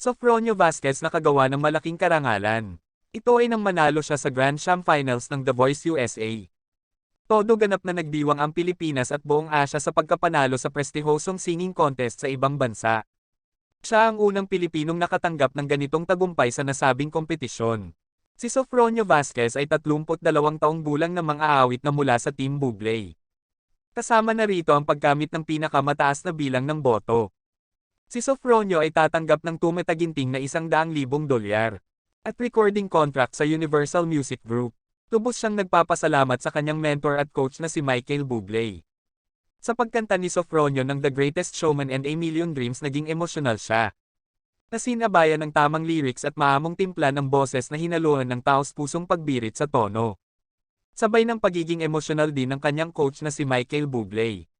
Sofronio Vasquez nakagawa ng malaking karangalan. Ito ay nang manalo siya sa Grand Slam Finals ng The Voice USA. Todo ganap na nagdiwang ang Pilipinas at buong Asya sa pagkapanalo sa prestihosong singing contest sa ibang bansa. Siya ang unang Pilipinong nakatanggap ng ganitong tagumpay sa nasabing kompetisyon. Si Sofronio Vasquez ay 32 taong gulang na mga aawit na mula sa Team Bugley. Kasama na rito ang paggamit ng pinakamataas na bilang ng boto. Si Sofronio ay tatanggap ng tumataginting na isang daang libong dolyar at recording contract sa Universal Music Group. Lubos siyang nagpapasalamat sa kanyang mentor at coach na si Michael Bublé. Sa pagkanta ni Sofronio ng The Greatest Showman and A Million Dreams naging emosyonal siya. Nasinabayan ng tamang lyrics at maamong timpla ng boses na hinaluan ng taos pusong pagbirit sa tono. Sabay ng pagiging emosyonal din ng kanyang coach na si Michael Bublé.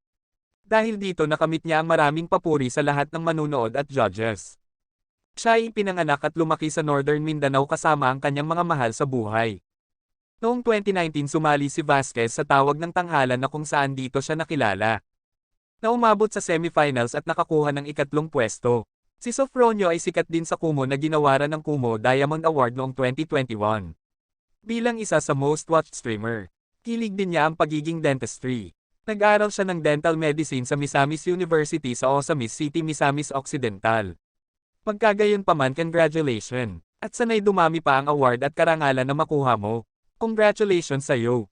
Dahil dito nakamit niya ang maraming papuri sa lahat ng manunood at judges. Siya ay pinanganak at lumaki sa Northern Mindanao kasama ang kanyang mga mahal sa buhay. Noong 2019 sumali si Vasquez sa tawag ng tanghalan na kung saan dito siya nakilala. Na umabot sa semifinals at nakakuha ng ikatlong pwesto. Si Sofronio ay sikat din sa Kumo na ginawaran ng Kumo Diamond Award noong 2021. Bilang isa sa most watched streamer, kilig din niya ang pagiging dentistry. Nag-aral siya ng dental medicine sa Misamis University sa Osamis City, Misamis Occidental. Pagkagayon pa man congratulations, at sanay dumami pa ang award at karangalan na makuha mo. Congratulations sa iyo.